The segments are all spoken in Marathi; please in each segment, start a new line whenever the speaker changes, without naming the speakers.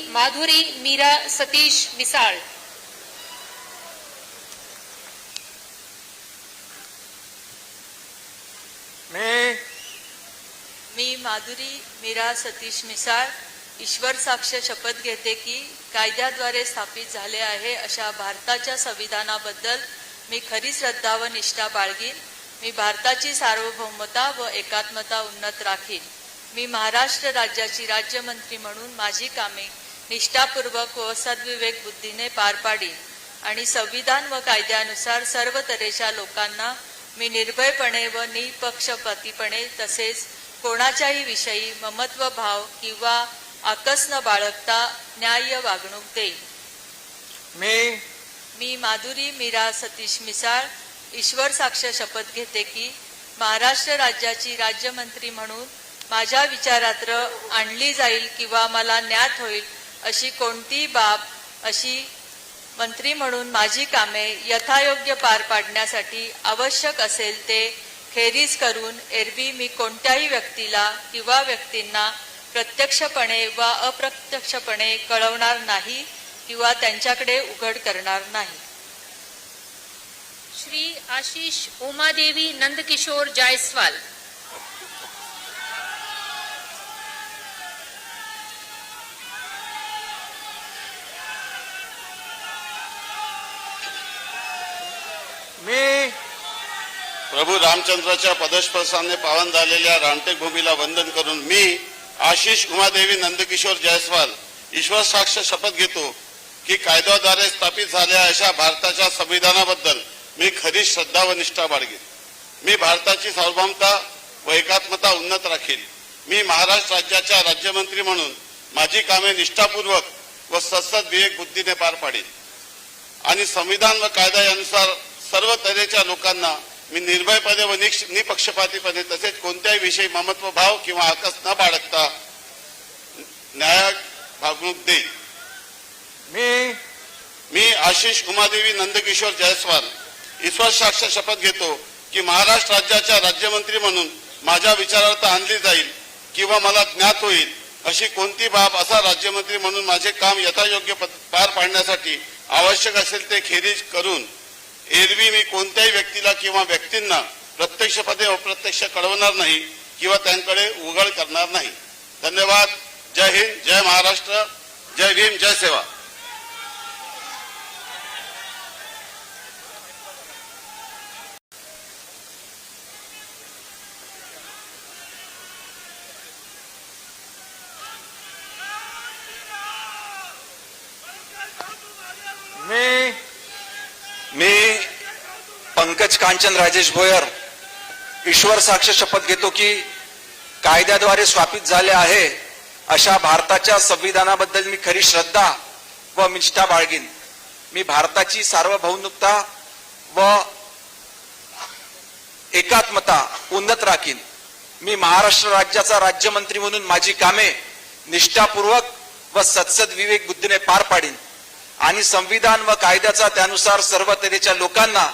माधुरी मीरा सतीश मिसाळ.
मी?
मी माधुरी मीरा सतीश मिसाळ ईश्वर साक्ष शपथ घेते की कायद्याद्वारे स्थापित झाले आहे अशा भारताच्या संविधानाबद्दल मी खरी श्रद्धा व निष्ठा बाळगीन. मी भारताची सार्वभौमता व एकात्मता उन्नत राखीन. मी महाराष्ट्र राज्याची राज्यमंत्री म्हणून माझी कामे निष्ठापूर्वक व सद्विवेक बुद्धीने पार पाडीन आणि संविधान व कायद्यानुसार सर्व तऱ्हेच्या लोकांना मी निर्भयपणे व निपक्षपातीपणे तसेच कोणाच्याही विषयी ममत्व भाव किंवा आकस न बाळगता न्याय्य वागणूक देईन.
मी
मी माधुरी मीरा सतीश मिसाळ ईश्वर साक्ष शपथ घेते की महाराष्ट्र राज्याची राज्यमंत्री म्हणून माझ्या विचारात्र आणली जाईल किंवा मला ज्ञात होईल अशी कोणतीही बाब अशी मंत्री म्हणून माझी कामे यथायोग्य पार पाडण्यासाठी आवश्यक असेल ते खेरीज करून एरवी मी कोणत्याही व्यक्तीला किंवा व्यक्तींना प्रत्यक्षपणे वा अप्रत्यक्षपणे कळवणार नाही किंवा त्यांच्याकडे उघड करणार नाही.
श्री आशिष उमादेवी नंदकिशोर जायस्वाल
मी
प्रभू रामचंद्राच्या पदस्पर्शाने पावन झालेल्या रामटेक भूमीला वंदन करून मी आशिष उमादेवी नंदकिशोर जयस्वाल ईश्वर साक्ष शपथ घेतो की कायद्याद्वारे स्थापित झालेल्या अशा भारताच्या संविधानाबद्दल मी खरी श्रद्धा व निष्ठा बाळगेन. मी भारताची सार्वभौमता व एकात्मता उन्नत राखेन मी महाराष्ट्र राज्याच्या राज्यमंत्री म्हणून माझी कामे निष्ठापूर्वक व सत्सद विवेक बुद्धीने पार पाडेन. आणि संविधान व कायदा यानुसार सर्व तऱ्हेच्या लोकांना मी निर्भयपणे व निपक्षपातीपणे तसेच कोणत्याही विषयी ममत्व भाव किंवा आकस न बाळगता न्याय वागणूक देईल
मी
मी आशिष उमादेवी नंदकिशोर जयस्वाल ईश्वर साक्ष शपथ घेतो की महाराष्ट्र राज्याच्या राज्यमंत्री म्हणून माझ्या विचारार्थ आणली जाईल किंवा मला ज्ञात होईल अशी कोणती बाब असा राज्यमंत्री म्हणून माझे काम यथायोग्य पद- पार पाडण्यासाठी आवश्यक असेल ते खेरीज करून एरवी मी कोणत्याही व्यक्तीला किंवा व्यक्तींना प्रत्यक्षपणे अप्रत्यक्ष कळवणार नाही किंवा त्यांकडे उघड करणार नाही. धन्यवाद. जय हिंद जय महाराष्ट्र. जय भीम जय सेवा
मी
मी पंकज कांचन राजेश भोयर ईश्वर साक्ष शपथ घेतो की कायद्याद्वारे स्थापित झाले आहे अशा भारताच्या संविधानाबद्दल मी खरी श्रद्धा व निष्ठा बाळगीन. मी भारताची सार्वभौमता व एकात्मता उन्नत राखीन. मी महाराष्ट्र राज्याचा राज्यमंत्री म्हणून माझी कामे निष्ठापूर्वक व सत्सद विवेक बुद्धीने पार पाडीन. आणि संविधान व कायद्याचा त्यानुसार सर्व तऱ्हेच्या लोकांना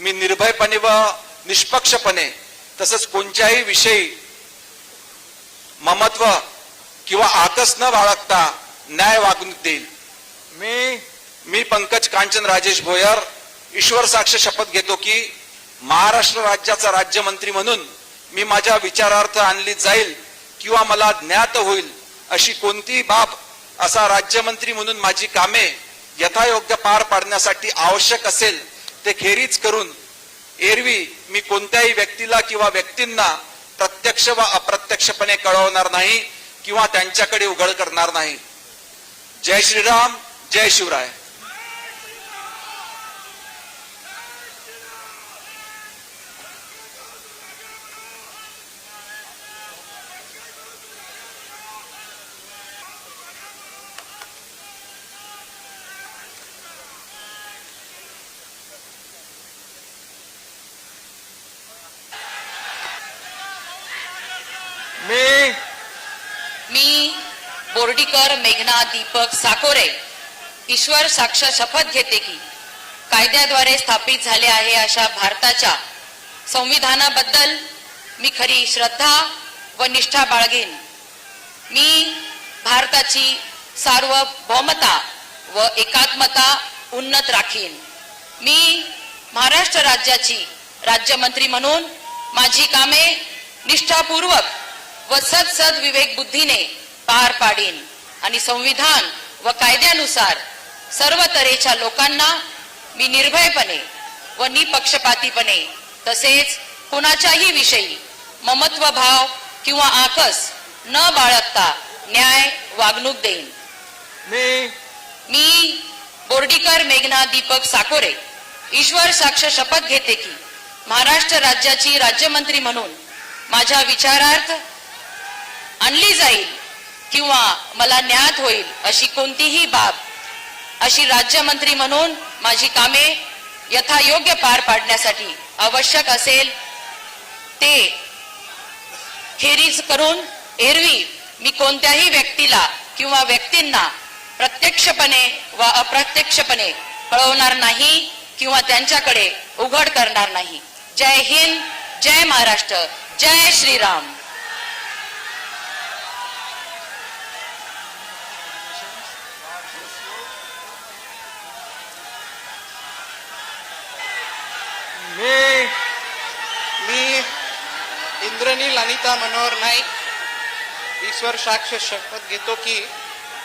मी निर्भयपणे व निष्पक्षपणे तसंच कोणत्याही विषयी ममत्व किंवा आकस न बाळगता न्याय वागणूक देईल.
मी
मी पंकज कांचन राजेश भोयर ईश्वर साक्ष शपथ घेतो की महाराष्ट्र राज्याचा राज्यमंत्री म्हणून मी माझ्या विचारार्थ आणली जाईल किंवा मला ज्ञात होईल अशी कोणतीही बाब असा राज्यमंत्री म्हणून माझी कामे यथायोग्य पार पाडण्यासाठी आवश्यक असेल ते खेरीज करून एरवी मी कोणत्याही व्यक्तीला किंवा व्यक्तींना प्रत्यक्ष व अप्रत्यक्षपणे कळवणार नाही किंवा त्यांच्याकडे उघड करणार नाही. जय श्रीराम जय शिवराय
मी
मी बोर्डीकर मेघना दीपक साकोरे. ईश्वर साक्ष शपथ घेते की कायद्याद्वारे स्थापित झाले आहे अशा भारताच्या संविधानाबद्दल मी खरी श्रद्धा व निष्ठा बाळगेन. मी भारताची सार्वभौमता व एकात्मता उन्नत राखीन. मी महाराष्ट्र राज्याची राज्यमंत्री म्हणून माझी कामे निष्ठापूर्वक व सदसद विवेक बुद्धीने पार पाडीन. आणि संविधान व कायद्यानुसार सर्व तऱ्हेच्या लोकांना मी निर्भयपणे व निपक्षपातीपणे तसेच कुणाच्याही विषयी ममत्व भाव किंवा आकस न बाळगता न्याय वागणूक देईन.
मी
मी बोर्डीकर मेघना दीपक साकोरे ईश्वर साक्ष शपथ घेते की महाराष्ट्र राज्याची राज्यमंत्री म्हणून माझ्या विचारार्थ आणली जाईल. किंवा मला ज्ञात होईल अशी कोणतीही बाब अशी राज्यमंत्री म्हणून माझी कामे यथायोग्य पार पाडण्यासाठी आवश्यक असेल ते खेरीज करून एरवी मी कोणत्याही व्यक्तीला किंवा व्यक्तींना प्रत्यक्षपणे व अप्रत्यक्षपणे कळवणार नाही किंवा त्यांच्याकडे उघड करणार नाही. जय हिंद जय महाराष्ट्र जय श्रीराम.
मी
मी इंद्रनील अनिता मनोहर नाईक ईश्वर साक्ष शपथ घेतो की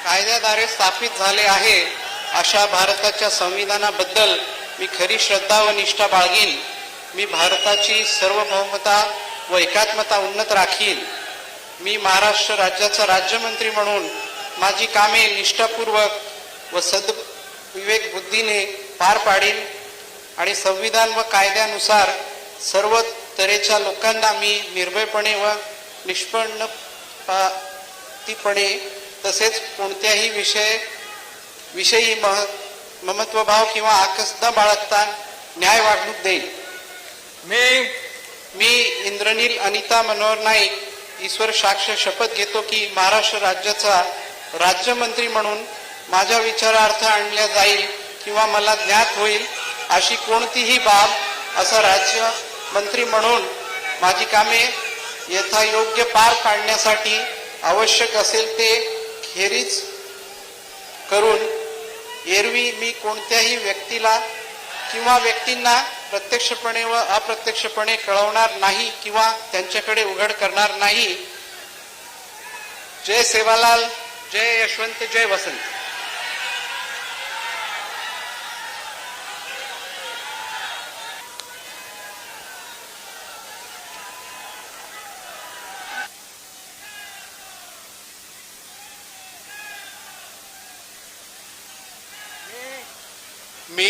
कायद्याद्वारे स्थापित झाले आहे अशा भारताच्या संविधानाबद्दल मी खरी श्रद्धा व निष्ठा बाळगीन. मी भारताची सर्वभौमता व एकात्मता उन्नत राखीन. मी महाराष्ट्र राज्याचा राज्यमंत्री म्हणून माझी कामे निष्ठापूर्वक व सद विवेक बुद्धीने पार पाडीन. आणि संविधान व कायद्यानुसार सर्व तऱ्हेच्या लोकांना मी निर्भयपणे व निष्पन्नपणे तसेच कोणत्याही विषय विषयी मह ममत्वभाव किंवा आकस न बाळगता न्याय वागणूक देईल
मी
मी इंद्रनील अनिता मनोहर नाईक ईश्वर साक्ष शपथ घेतो की महाराष्ट्र राज्याचा राज्यमंत्री म्हणून माझ्या विचारार्थ आणल्या जाईल किंवा मला ज्ञात होईल अशी कोणतीही बाब असं राज्य मंत्री म्हणून माझी कामे यथायोग्य पार पाडण्यासाठी आवश्यक असेल ते खेरीज करून एरवी मी कोणत्याही व्यक्तीला किंवा व्यक्तींना प्रत्यक्षपणे व अप्रत्यक्षपणे कळवणार नाही किंवा त्यांच्याकडे उघड करणार नाही. जय सेवालाल जय यशवंत जय वसंत
मी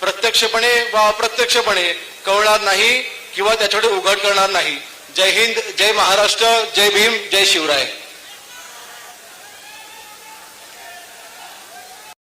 प्रत्यक्षपणे व अप्रत्यक्षपणे कळणार नाही किंवा त्याच्याकडे उघड करणार नाही. जय हिंद जय महाराष्ट्र जय भीम जय शिवराय.